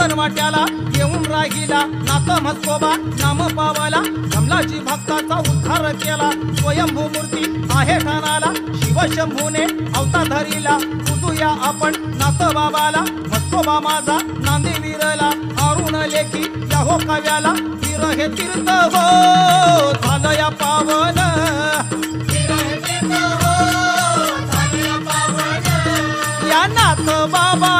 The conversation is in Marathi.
आसन वाट्याला येऊन राहिला. नाथ म्हस्कोबा नाम पावाला कमलाजी भक्ताचा उद्धार केला. स्वयंभू मूर्ती आहे ठाणाला शिवशंभूने अवता धरिला. पूजूया आपण नाथ बाबाला म्हस्कोबा माझा नांदी विरला. अरुण लेखी या हो काव्याला तीर हे तीर्थ हो झालं या पावन. या नाथ बाबा